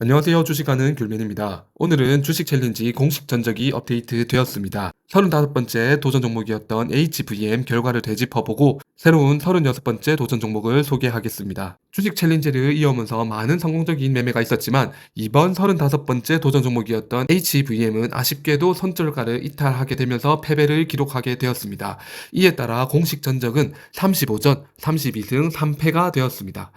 안녕하세요. 주식하는 귤맨입니다. 오늘은 주식 챌린지 공식 전적이 업데이트 되었습니다. 35번째 도전 종목이었던 HVM 결과를 되짚어보고 새로운 36번째 도전 종목을 소개하겠습니다. 주식 챌린지를 이어오면서 많은 성공적인 매매가 있었지만 이번 35번째 도전 종목이었던 HVM은 아쉽게도 선절가를 이탈하게 되면서 패배를 기록하게 되었습니다. 이에 따라 공식 전적은 35전 32승 3패가 되었습니다.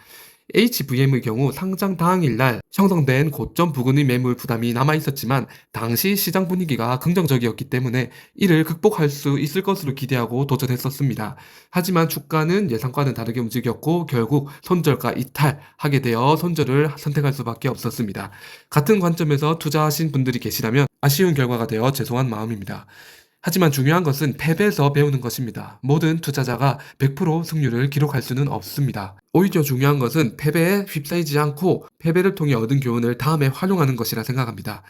HVM의 경우 상장 당일 날 형성된 고점 부근의 매물 부담이 남아 있었지만 당시 시장 분위기가 긍정적이었기 때문에 이를 극복할 수 있을 것으로 기대하고 도전했었습니다. 하지만 주가는 예상과는 다르게 움직였고 결국 손절가 이탈하게 되어 손절을 선택할 수밖에 없었습니다. 같은 관점에서 투자하신 분들이 계시다면 아쉬운 결과가 되어 죄송한 마음입니다. 하지만 중요한 것은 패배에서 배우는 것입니다. 모든 투자자가 100% 승률을 기록할 수는 없습니다. 오히려 중요한 것은 패배에 휩싸이지 않고 패배를 통해 얻은 교훈을 다음에 활용하는 것이라 생각합니다.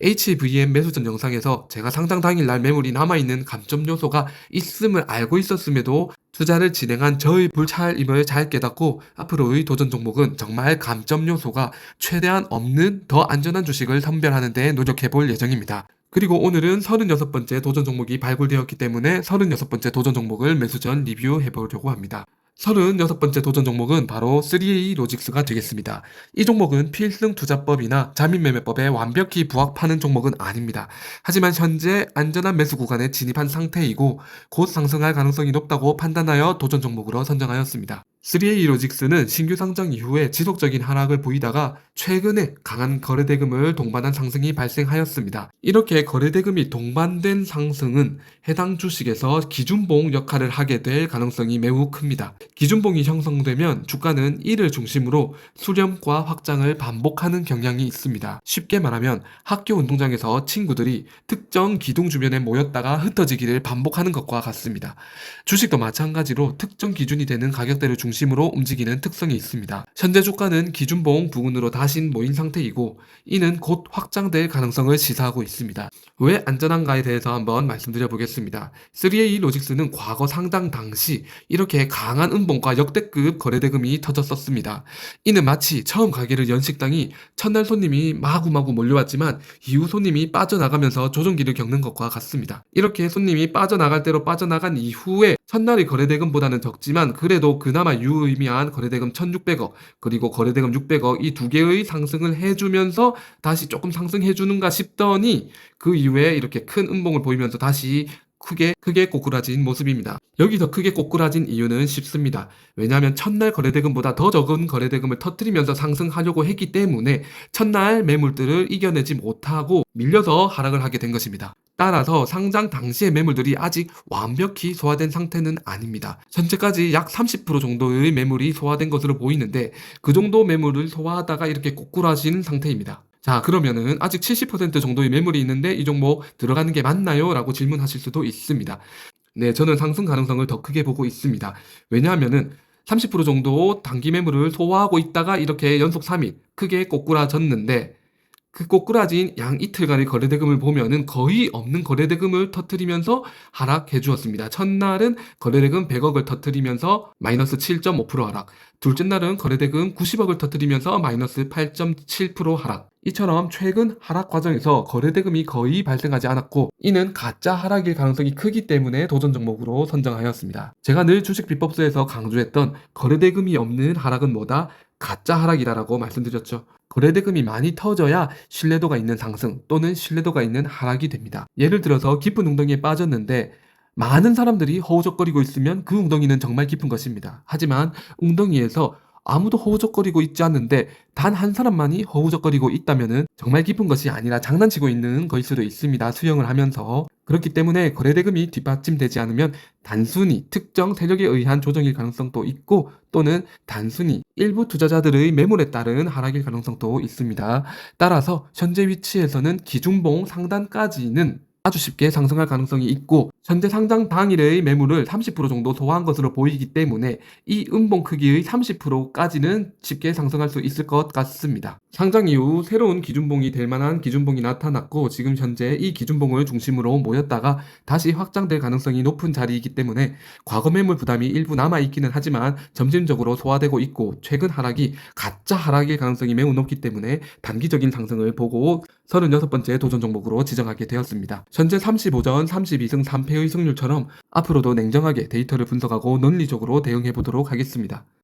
HVM 매수 전 영상에서 제가 상장 당일 날 매물이 남아있는 감점 요소가 있음을 알고 있었음에도 투자를 진행한 저의 불찰임을 잘 깨닫고 앞으로의 도전 종목은 정말 감점 요소가 최대한 없는 더 안전한 주식을 선별하는 데 노력해 볼 예정입니다. 그리고 오늘은 36번째 도전 종목이 발굴되었기 때문에 36번째 도전 종목을 매수 전 리뷰해 보려고 합니다. 36번째 도전 종목은 바로 3A 로직스가 되겠습니다. 이 종목은 필승 투자법이나 자민매매법에 완벽히 부합하는 종목은 아닙니다. 하지만 현재 안전한 매수 구간에 진입한 상태이고 곧 상승할 가능성이 높다고 판단하여 도전 종목으로 선정하였습니다. 3A 로직스는 신규 상장 이후에 지속적인 하락을 보이다가 최근에 강한 거래대금을 동반한 상승이 발생하였습니다. 이렇게 거래대금이 동반된 상승은 해당 주식에서 기준봉 역할을 하게 될 가능성이 매우 큽니다. 기준봉이 형성되면 주가는 이를 중심으로 수렴과 확장을 반복하는 경향이 있습니다. 쉽게 말하면 학교 운동장에서 친구들이 특정 기둥 주변에 모였다가 흩어지기를 반복하는 것과 같습니다. 주식도 마찬가지로 특정 기준이 되는 가격대를 중심으로 움직이는 특성이 있습니다. 현재 주가는 기준봉 부근으로 다시 모인 상태이고 이는 곧 확장될 가능성을 시사하고 있습니다. 왜 안전한가에 대해서 한번 말씀드려 보겠습니다. 3A 로직스는 과거 상당 당시 이렇게 강한 음봉과 역대급 거래대금이 터졌었습니다. 이는 마치 처음 가게를 연 식당이 첫날 손님이 마구마구 몰려왔지만 이후 손님이 빠져나가면서 조정기를 겪는 것과 같습니다. 이렇게 손님이 빠져나갈 대로 빠져나간 이후에 첫날의 거래대금보다는 적지만 그래도 그나마 유의미한 거래대금 1600억 그리고 거래대금 600억 이 두 개의 상승을 해주면서 다시 조금 상승해주는가 싶더니 그 이후에 이렇게 큰 음봉을 보이면서 다시 크게 크게 꼬꾸라진 모습입니다. 여기서 크게 꼬꾸라진 이유는 쉽습니다. 왜냐하면 첫날 거래대금보다 더 적은 거래대금을 터뜨리면서 상승하려고 했기 때문에 첫날 매물들을 이겨내지 못하고 밀려서 하락을 하게 된 것입니다. 따라서 상장 당시의 매물들이 아직 완벽히 소화된 상태는 아닙니다. 현재까지 약 30% 정도의 매물이 소화된 것으로 보이는데 그 정도 매물을 소화하다가 이렇게 꼬꾸라진 상태입니다. 자, 그러면은 아직 70% 정도의 매물이 있는데 이 종목 들어가는 게 맞나요? 라고 질문하실 수도 있습니다. 네, 저는 상승 가능성을 더 크게 보고 있습니다. 왜냐하면은 30% 정도 단기 매물을 소화하고 있다가 이렇게 연속 3일 크게 꼬꾸라졌는데 그 꼬꾸라진 양 이틀간의 거래대금을 보면은 거의 없는 거래대금을 터트리면서 하락해 주었습니다. 첫날은 거래대금 100억을 터트리면서 마이너스 7.5% 하락. 둘째 날은 거래대금 90억을 터트리면서 마이너스 8.7% 하락. 이처럼 최근 하락 과정에서 거래대금이 거의 발생하지 않았고 이는 가짜 하락일 가능성이 크기 때문에 도전 종목으로 선정하였습니다. 제가 늘 주식 비법서에서 강조했던 거래대금이 없는 하락은 뭐다? 가짜 하락이라고 말씀드렸죠. 거래대금이 많이 터져야 신뢰도가 있는 상승 또는 신뢰도가 있는 하락이 됩니다. 예를 들어서 깊은 웅덩이에 빠졌는데 많은 사람들이 허우적거리고 있으면 그 웅덩이는 정말 깊은 것입니다. 하지만 웅덩이에서 아무도 허우적거리고 있지 않는데 단 한 사람만이 허우적거리고 있다면은 정말 깊은 것이 아니라 장난치고 있는 것일 수도 있습니다. 수영을 하면서. 그렇기 때문에 거래대금이 뒷받침되지 않으면 단순히 특정 세력에 의한 조정일 가능성도 있고 또는 단순히 일부 투자자들의 매물에 따른 하락일 가능성도 있습니다. 따라서 현재 위치에서는 기준봉 상단까지는 아주 쉽게 상승할 가능성이 있고 현재 상장 당일의 매물을 30% 정도 소화한 것으로 보이기 때문에 이 음봉 크기의 30%까지는 쉽게 상승할 수 있을 것 같습니다. 상장 이후 새로운 기준봉이 될 만한 기준봉이 나타났고 지금 현재 이 기준봉을 중심으로 모였다가 다시 확장될 가능성이 높은 자리이기 때문에 과거 매물 부담이 일부 남아 있기는 하지만 점진적으로 소화되고 있고 최근 하락이 가짜 하락일 가능성이 매우 높기 때문에 단기적인 상승을 보고 36번째 도전 종목으로 지정하게 되었습니다. 현재 35전 32승 3패의 승률처럼 앞으로도 냉정하게 데이터를 분석하고 논리적으로 대응해 보도록 하겠습니다.